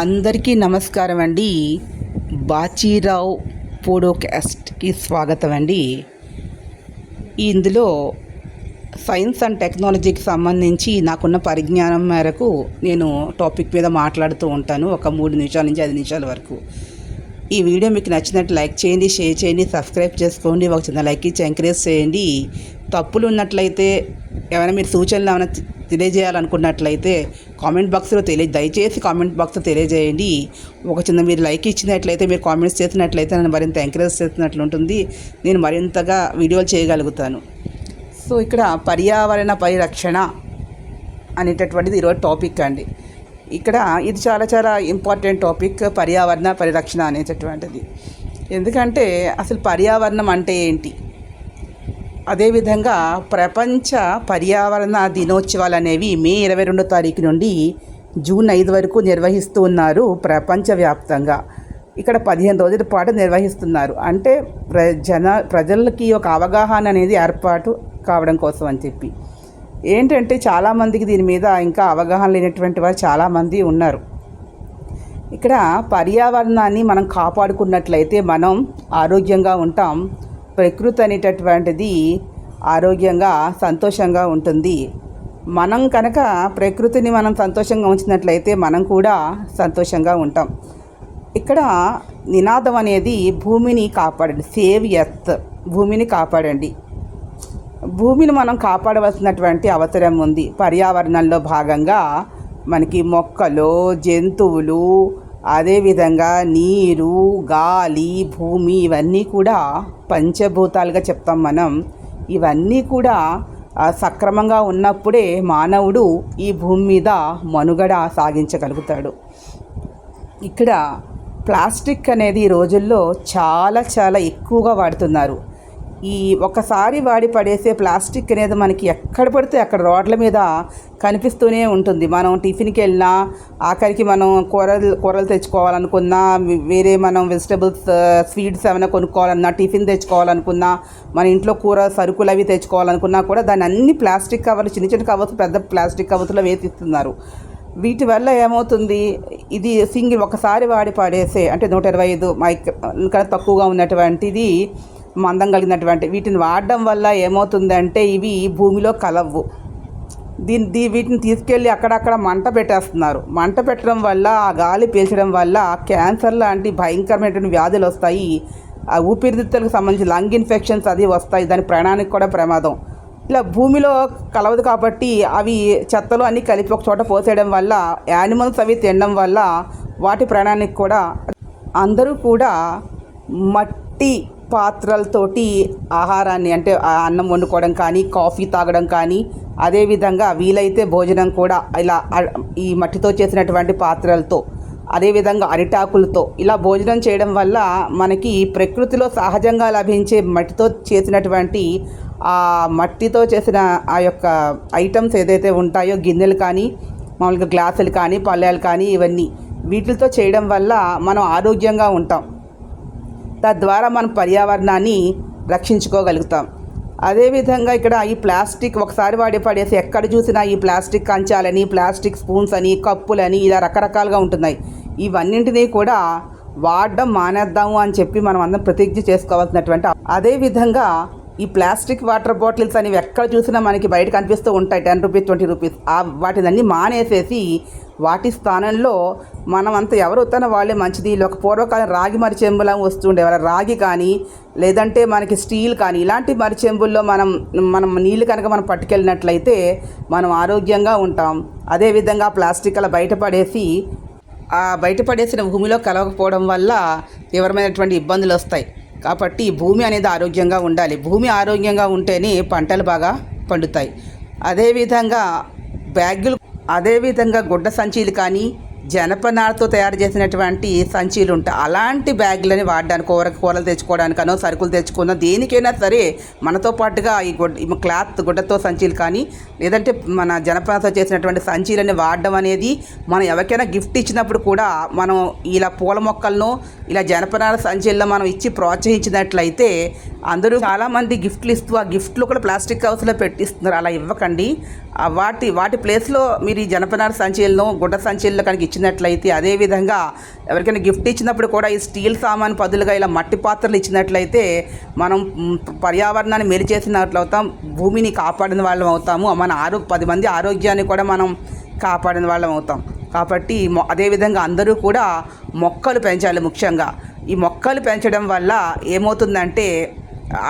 అందరికీ నమస్కారం అండి. బాచీరావు పోడోకాస్ట్కి స్వాగతం అండి. ఇందులో సైన్స్ అండ్ టెక్నాలజీకి సంబంధించి నాకున్న పరిజ్ఞానం మేరకు నేను టాపిక్ మీద మాట్లాడుతూ ఉంటాను. ఒక మూడు నిమిషాల నుంచి ఐదు నిమిషాల వరకు. ఈ వీడియో మీకు నచ్చినట్టు లైక్ చేయండి షేర్ చేయండి సబ్స్క్రైబ్ చేసుకోండి ఒక చిన్న లైక్ ఇచ్చి ఎంకరేజ్ చేయండి. తప్పులు ఉన్నట్లయితే ఏమైనా మీరు సూచనలు ఏమైనా తెలియజేయాలనుకున్నట్లయితే కామెంట్ బాక్స్లో తెలియ దయచేసి కామెంట్ బాక్స్లో తెలియజేయండి. ఒక చిన్న మీరు లైక్ ఇచ్చినట్లయితే మీరు కామెంట్స్ చేసినట్లయితే నన్ను మరింత ఎంకరేజ్ చేసినట్లు ఉంటుంది నేను మరింతగా వీడియోలు చేయగలుగుతాను. సో ఇక్కడ పర్యావరణ పరిరక్షణ అనేటటువంటిది ఈరోజు టాపిక్ అండి. ఇక్కడ ఇది చాలా చాలా ఇంపార్టెంట్ టాపిక్ పర్యావరణ పరిరక్షణ అనేటటువంటిది. ఎందుకంటే అసలు పర్యావరణం అంటే ఏంటి? అదేవిధంగా ప్రపంచ పర్యావరణ దినోత్సవాలు అనేవి మే ఇరవై రెండో తారీఖు నుండి జూన్ ఐదు వరకు నిర్వహిస్తూ ఉన్నారు ప్రపంచవ్యాప్తంగా. ఇక్కడ పదిహేను రోజుల పాటు నిర్వహిస్తున్నారు. అంటే ప్ర జన ప్రజలకి ఒక అవగాహన అనేది ఏర్పాటు కావడం కోసం అని చెప్పి. ఏంటంటే చాలామందికి దీని మీద ఇంకా అవగాహన లేనటువంటి వారు చాలామంది ఉన్నారు. ఇక్కడ పర్యావరణాన్ని మనం కాపాడుకున్నట్లయితే మనం ఆరోగ్యంగా ఉంటాం. ప్రకృతి అనేటటువంటిది ఆరోగ్యంగా సంతోషంగా ఉంటుంది. మనం కనుక ప్రకృతిని మనం సంతోషంగా ఉంచినట్లయితే మనం కూడా సంతోషంగా ఉంటాం. ఇక్కడ నినాదం అనేది భూమిని కాపాడండి. సేవ్ ఎర్త్ భూమిని కాపాడండి. భూమిని మనం కాపాడవలసినటువంటి అవసరం ఉంది. పర్యావరణంలో భాగంగా మనకి మొక్కలు జంతువులు అదేవిధంగా నీరు గాలి భూమి ఇవన్నీ కూడా పంచభూతాలుగా చెప్తాం మనం. ఇవన్నీ కూడా సక్రమంగా ఉన్నప్పుడే మానవుడు ఈ భూమి మీద మనుగడ సాగించగలుగుతాడు. ఇక్కడ ప్లాస్టిక్ అనేది ఈ రోజుల్లో చాలా చాలా ఎక్కువగా వాడుతున్నారు. ఈ ఒకసారి వాడి పడేసే ప్లాస్టిక్ అనేది మనకి ఎక్కడ పడితే అక్కడ రోడ్ల మీద కనిపిస్తూనే ఉంటుంది. మనం టిఫిన్కి వెళ్ళినా ఆఖరికి మనం కూరలు కూరలు తెచ్చుకోవాలనుకున్నా వేరే మనం వెజిటబుల్స్ స్వీట్స్ ఏమైనా కొనుక్కోవాలన్నా టిఫిన్ తెచ్చుకోవాలనుకున్నా మన ఇంట్లో కూర సరుకులు అవి తెచ్చుకోవాలనుకున్నా కూడా దాన్ని అన్ని ప్లాస్టిక్ కవర్లు చిన్న చిన్న కవర్స్ పెద్ద ప్లాస్టిక్ కవర్స్లో వేసిస్తున్నారు. వీటి వల్ల ఏమవుతుంది? ఇది సింగిల్ ఒకసారి వాడి పాడేసే అంటే నూట ఇరవై ఐదు మైక్ కన్నా తక్కువగా ఉన్నటువంటిది మందం కలిగినటువంటి వీటిని వాడడం వల్ల ఏమవుతుందంటే ఇవి భూమిలో కలవ్వు దీని దీ వీటిని తీసుకెళ్ళి అక్కడక్కడ మంట పెట్టేస్తున్నారు. మంట పెట్టడం వల్ల ఆ గాలి పీల్చడం వల్ల క్యాన్సర్ లాంటి భయంకరమైనటువంటి వ్యాధులు వస్తాయి. ఆ ఊపిరితిత్తులకు సంబంధించి లంగ్ ఇన్ఫెక్షన్స్ అది వస్తాయి. దాని ప్రాణానికి కూడా ప్రమాదం. ఇలా భూమిలో కలవదు కాబట్టి అవి చెత్తలు అన్నీ కలిపి ఒక చోట పోసేయడం వల్ల యానిమల్స్ అవి తినడం వల్ల వాటి ప్రాణానికి కూడా అందరూ కూడా మట్టి పాత్రలతోటి ఆహారాన్ని అంటే ఆ అన్నం వండుకోవడం కానీ కాఫీ తాగడం కానీ అదేవిధంగా వీలైతే భోజనం కూడా ఇలా ఈ మట్టితో చేసినటువంటి పాత్రలతో అదేవిధంగా అరిటాకులతో ఇలా భోజనం చేయడం వల్ల మనకి ప్రకృతిలో సహజంగా లభించే మట్టితో చేసినటువంటి ఆ మట్టితో చేసిన ఆ యొక్క ఐటమ్స్ ఏదైతే ఉంటాయో గిన్నెలు కానీ మామూలుగా గ్లాసులు కానీ పళ్ళాలు కానీ ఇవన్నీ వీటితో చేయడం వల్ల మనం ఆరోగ్యంగా ఉంటాం. తద్వారా మనం పర్యావరణాన్ని రక్షించుకోగలుగుతాం. అదేవిధంగా ఇక్కడ ఈ ప్లాస్టిక్ ఒకసారి వాడి పడేసి ఎక్కడ చూసినా ఈ ప్లాస్టిక్ కంచాలని ప్లాస్టిక్ స్పూన్స్ అని కప్పులని ఇలా రకరకాలుగా ఉంటున్నాయి. ఇవన్నింటినీ కూడా వాడడం మానేద్దాము అని చెప్పి మనం అందరం ప్రతిజ్ఞ చేసుకోవాల్సినటువంటి అదేవిధంగా ఈ ప్లాస్టిక్ వాటర్ బాటిల్స్ అనేవి ఎక్కడ చూసినా మనకి బయట కనిపిస్తూ ఉంటాయి. టెన్ రూపీస్ ట్వంటీ రూపీస్ ఆ వాటినన్నీ మానేసేసి వాటి స్థానంలో మనం అంత ఎవరు వస్తానో వాళ్ళే మంచిది. ఒక పూర్వకాలం రాగి మరిచెంబులా వస్తుండే వాళ్ళ రాగి కానీ లేదంటే మనకి స్టీల్ కానీ ఇలాంటి మరిచెంబుల్లో మనం మనం నీళ్ళు కనుక మనం పట్టుకెళ్ళినట్లయితే మనం ఆరోగ్యంగా ఉంటాం. అదేవిధంగా ప్లాస్టిక్ అలా బయటపడేసి ఆ బయటపడేసిన భూమిలో కలవకపోవడం వల్ల తీవ్రమైనటువంటి ఇబ్బందులు వస్తాయి. కాబట్టి భూమి అనేది ఆరోగ్యంగా ఉండాలి. భూమి ఆరోగ్యంగా ఉంటేనే పంటలు బాగా పండుతాయి. అదేవిధంగా బ్యాగులు అదేవిధంగా గుడ్డ సంచీలు కానీ జనపనారతో తయారు చేసినటువంటి సంచీలు ఉంటాయి అలాంటి బ్యాగులని వాడడానికి కూర కూరలు తెచ్చుకోవడానికనో సరుకులు తెచ్చుకున్న దేనికైనా సరే మనతో పాటుగా ఈ గుడ్ క్లాత్ గుడ్డతో సంచీలు కానీ లేదంటే మన జనపనారతో చేసినటువంటి సంచీలని వాడడం అనేది మనం ఎవరికైనా గిఫ్ట్ ఇచ్చినప్పుడు కూడా మనం ఇలా పూల మొక్కలను ఇలా జనపనార సంచీల్లో మనం ఇచ్చి ప్రోత్సహించినట్లయితే అందరూ చాలామంది గిఫ్ట్లు ఇస్తూ ఆ గిఫ్ట్లు కూడా ప్లాస్టిక్ కవర్స్లో పెట్టిస్తున్నారు. అలా ఇవ్వకండి. వాటి వాటి ప్లేస్లో మీరు ఈ జనపనార సంచీలను గుడ్డ సంచీలను కనుక ఇచ్చినట్లయితే అదేవిధంగా ఎవరికైనా గిఫ్ట్ ఇచ్చినప్పుడు కూడా ఈ స్టీల్ సామాన్ పదులుగా ఇలా మట్టి పాత్రలు ఇచ్చినట్లయితే మనం పర్యావరణాన్ని మెలి చేసినట్లు అవుతాం భూమిని కాపాడిన వాళ్ళం అవుతాము. మన ఆరో పది మంది ఆరోగ్యాన్ని కూడా మనం కాపాడిన వాళ్ళం అవుతాం. కాబట్టి మొ- అదేవిధంగా అందరూ కూడా మొక్కలు పెంచాలి ముఖ్యంగా. ఈ మొక్కలు పెంచడం వల్ల ఏమవుతుందంటే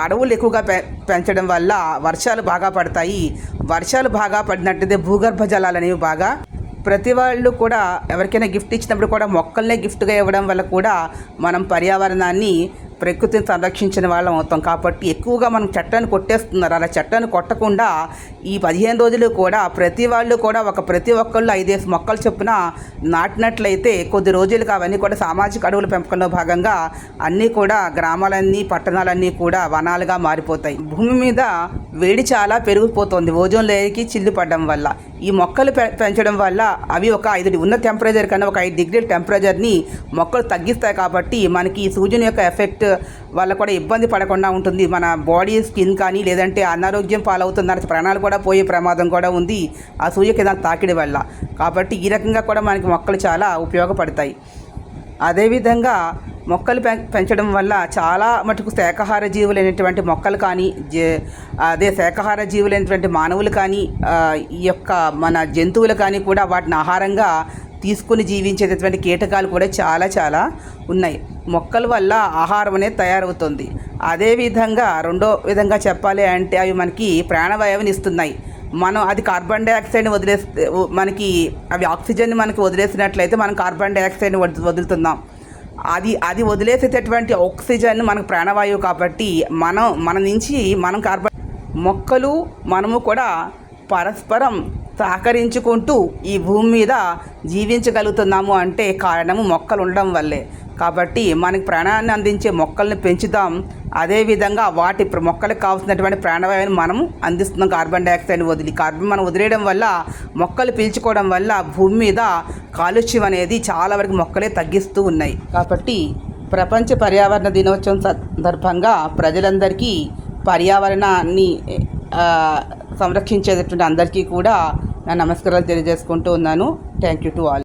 అడవులు ఎక్కువగా పె పెంచడం వల్ల వర్షాలు బాగా పడతాయి. వర్షాలు బాగా పడినట్టయితే భూగర్భ జలాలు అనేవి బాగా ప్రతి వాళ్ళు కూడా ఎవరికైనా గిఫ్ట్ ఇచ్చినప్పుడు కూడా మొక్కల్నే గిఫ్ట్గా ఇవ్వడం వల్ల కూడా మనం పర్యావరణాన్ని ప్రకృతిని సంరక్షించిన వాళ్ళం అవుతాం. కాబట్టి ఎక్కువగా మనం చట్టాన్ని కొట్టేస్తున్నారు. అలా చట్టాన్ని కొట్టకుండా ఈ పదిహేను రోజులు కూడా ప్రతి వాళ్ళు కూడా ఒక ప్రతి ఒక్కళ్ళు ఐదేసి మొక్కలు చొప్పున నాటినట్లయితే కొద్ది రోజులుగా అవన్నీ కూడా సామాజిక అడవుల పెంపకంలో భాగంగా అన్నీ కూడా గ్రామాలన్నీ పట్టణాలన్నీ కూడా వనాలుగా మారిపోతాయి. భూమి మీద వేడి చాలా పెరిగిపోతుంది. ఓజోన్ లేయర్కి చిల్లు పడడం వల్ల. ఈ మొక్కలు పె- పెంచడం వల్ల అవి ఒక ఐదు ఉన్న టెంపరేచర్ కన్నా ఒక ఐదు డిగ్రీల టెంపరేచర్ని మొక్కలు తగ్గిస్తాయి కాబట్టి మనకి ఈ సూర్యుని యొక్క ఎఫెక్ట్ వల్ల కూడా ఇబ్బంది పడకుండా ఉంటుంది. మన బాడీ స్కిన్ కానీ లేదంటే అనారోగ్యం పాలవుతున్నారు. ప్రాణాలు కూడా పోయే ప్రమాదం కూడా ఉంది. ఆ సూర్యకిరణాలు తాకిడి వల్ల. కాబట్టి ఈ రకంగా కూడా మనకి మొక్కలు చాలా ఉపయోగపడతాయి. అదేవిధంగా మొక్కలు పెంచడం వల్ల చాలా మటుకు శాకాహార జీవులైనటువంటి మొక్కలు కానీ అదే శాకాహార జీవులైనటువంటి మానవులు కానీ ఈ యొక్క మన జంతువులు కానీ కూడా వాటిని ఆహారంగా తీసుకొని జీవించేటటువంటి కీటకాలు కూడా చాలా చాలా ఉన్నాయి. మొక్కల వల్ల ఆహారం అనేది తయారవుతుంది. అదేవిధంగా రెండో విధంగా చెప్పాలి అంటే అవి మనకి ప్రాణవాయువుని ఇస్తున్నాయి. మనం అది కార్బన్ డైఆక్సైడ్ని వదిలేస్తే మనకి అవి ఆక్సిజన్ మనకి వదిలేసినట్లయితే మనం కార్బన్ డైఆక్సైడ్ని వదు- వదులుతున్నాం. అది అది వదిలేసేటటువంటి ఆక్సిజన్ మనకు ప్రాణవాయువు కాబట్టి మనం మన నుంచి మనం కార్బన్ మొక్కలు మనము కూడా పరస్పరం సహకరించుకుంటూ ఈ భూమి మీద జీవించగలుగుతున్నాము అంటే కారణము మొక్కలు ఉండడం వల్లే. కాబట్టి మనకి ప్రాణాన్ని అందించే మొక్కల్ని పెంచుదాం. అదేవిధంగా వాటి మొక్కలకు కావాల్సినటువంటి ప్రాణవాయువుని మనం అందిస్తున్నాం. కార్బన్ డైఆక్సైడ్ వదిలి కార్బన్ మనం వదిలేయడం వల్ల మొక్కలు పీల్చుకోవడం వల్ల భూమి మీద కాలుష్యం అనేది చాలా వరకు మొక్కలే తగ్గిస్తూ ఉన్నాయి. కాబట్టి ప్రపంచ పర్యావరణ దినోత్సవం సందర్భంగా ప్రజలందరికీ పర్యావరణాన్ని సంరక్షించేటటువంటి అందరికీ కూడా నా నమస్కారాలు తెలియజేసుకుంటూ ఉన్నాను. Thank you to all